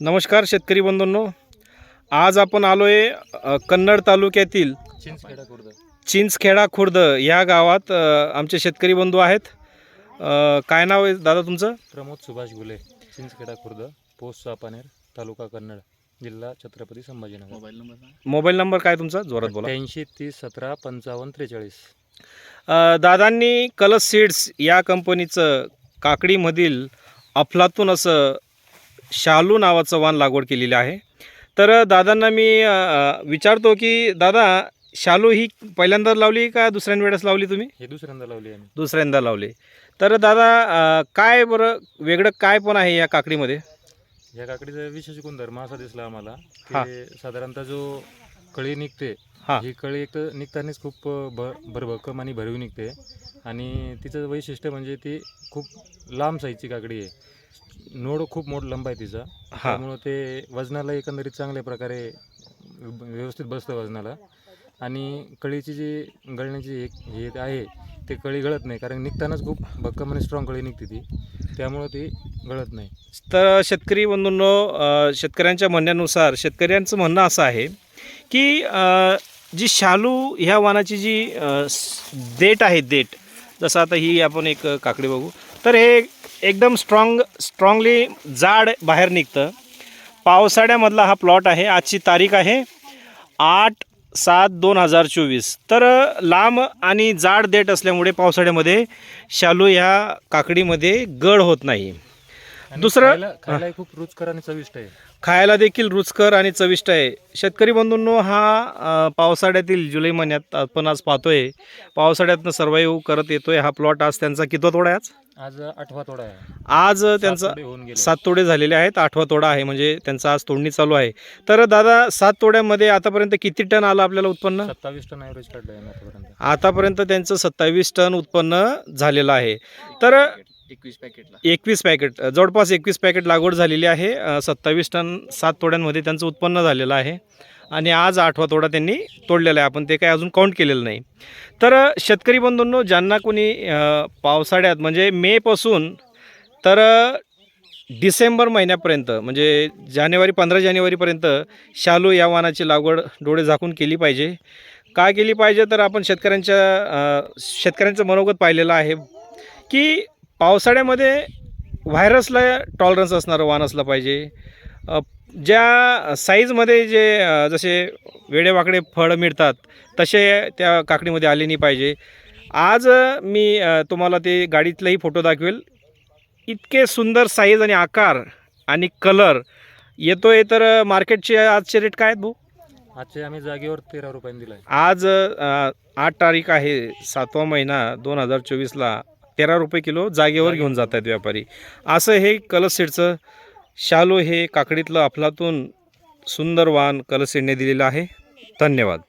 नमस्कार शेतकरी बंधूंनो. आज आपण आलो आहे कन्नड तालुक्यातील चिंचखेडा खुर्द चिंचखेडा खुर्द या गावात आमचे शेतकरी बंधू आहेत. काय नाव आहे दादा तुमचं? प्रमोद सुभाष गुले चिंचखेडा खुर्द पोस्ट चापानेर तालुका कन्नड जिल्हा Chhatrapati Sambhajinagar. Mobile number mobile number काय तुमचा? जोरात बोला. त्र्याऐंशी तीस सतरा पंचावन्न त्रेचाळीस. दादांनी कलस सीड्स या कंपनीचं काकडीमधील अफलातून असं शालू नावाचं वाण लागवड केलेली आहे. तर दादांना मी विचारतो की दादा शालू ही पहिल्यांदा लावली का दुसऱ्या वेळेस लावली तुम्ही? हे दुसऱ्यांदा लावली आम्ही. दुसऱ्यांदा लावली. तर दादा काय बरं वेगळं काय पण आहे या काकडीमध्ये? या काकडीचा विशेष गुणधर्म असा दिसला आम्हाला साधारणतः जो कळी निघते. हा. ही कळी एक तर निघतानाच खूप भ भरभक्कम आणि भरवी निघते. आणि तिचं वैशिष्ट्य म्हणजे ती खूप लांब साईजची काकडी आहे. नोड खूप मोठ लंब आहे तिचा. हां. त्यामुळं ते वजनाला एकंदरीत चांगल्या प्रकारे व्यवस्थित बसतं वजनाला. आणि कळीची जी गळण्याची एक हे आहे ते कळी गळत नाही. कारण निघतानाच खूप भक्कम आणि स्ट्रॉंग कळी निघते ती. त्यामुळं ती गळत नाही. तर शेतकरी बंधूंनो अ, शेतकऱ्यांच्या म्हणण्यानुसार शेतकऱ्यांचं म्हणणं असं आहे की जी शालू ह्या वाणाची जी देठ आहे देठ जसं आता ही आपण एक काकडी बघू तर हे एकदम स्ट्रॉंग स्ट्रॉंगली जाड बाहेर निघतं. पावसाळ्यामधला हा प्लॉट आहे आजची तारीख आहे आठ सात दोन हजार चोवीस. तर लांब आणि जाड देठ असल्यामुळे पावसाळ्यामध्ये शालू ह्या काकडीमध्ये गड होत नाही. दुसरं- खूप रुचकर आणि चविष्ट आहे. खायला देखील रुचकर आणि चविष्ट आहे. शेतकरी बंधूंनो हा पावसाळ्यातील जुलै महिन्यात आपण आज पाहतोय. पावसाळ्यातनं सर्वाईव्ह करत येतोय हा प्लॉट आज त्यांचा कितवा तोडा आहे आज? आज आठवा तोडा आहे. आज त्यांचा सात तोडे झालेले आहेत. आठवा तोडा आहे म्हणजे त्यांचा आज तोडणी चालू आहे. तर दादा सात तोड्यामध्ये आतापर्यंत किती टन आलं आपल्याला उत्पन्न? सत्तावीस टन ॲव्हरेज काढलं आतापर्यंत त्यांचं सत्तावीस टन उत्पन्न झालेलं आहे. तर एकवीस पॅकेटला. एकवीस पॅकेट. जवळपास एकवीस पॅकेट लागवड झालेली आहे. सत्तावीस टन सात तोड्यांमध्ये त्यांचं उत्पन्न झालेलं आहे. आणि आज आठवा तोडा त्यांनी तोडलेला आहे. आपण ते काही अजून काउंट केलेलं नाही. तर शेतकरी बंधूंनो ज्यांना कोणी पावसाळ्यात म्हणजे मेपासून तर डिसेंबर महिन्यापर्यंत म्हणजे जानेवारी पंधरा जानेवारीपर्यंत शालू या वाहनाची लागवड डोळे झाकून केली पाहिजे. का केली पाहिजे? तर आपण शेतकऱ्यांच्या शेतकऱ्यांचं मनोगत पाहिलेलं आहे की पावसाळ्यामध्ये व्हायरसला टॉलरन्स असणारं वाण असलं पाहिजे. ज्या साईजमध्ये जे जसे वेडेवाकडे फळं मिळतात तसे त्या काकडीमध्ये आले नाही पाहिजे. आज मी तुम्हाला ते गाडीतलाही फोटो दाखवेल. इतके सुंदर साईज आणि आकार आणि कलर येतो आहे तर मार्केटचे आजचे रेट काय आहेत भाऊ? आजचे आम्ही जागेवर तेरा रुपयांनी दिला आज आठ तारीख आहे सातवा महिना दोन हजार चोवीसला. तेरा रुपये किलो जागेवर घेऊन जात आहेत व्यापारी. असं हे कलस सीडचं शालू हे काकडीतलं अफलातून सुंदर वाण कलस सीडने दिलेलं आहे. धन्यवाद.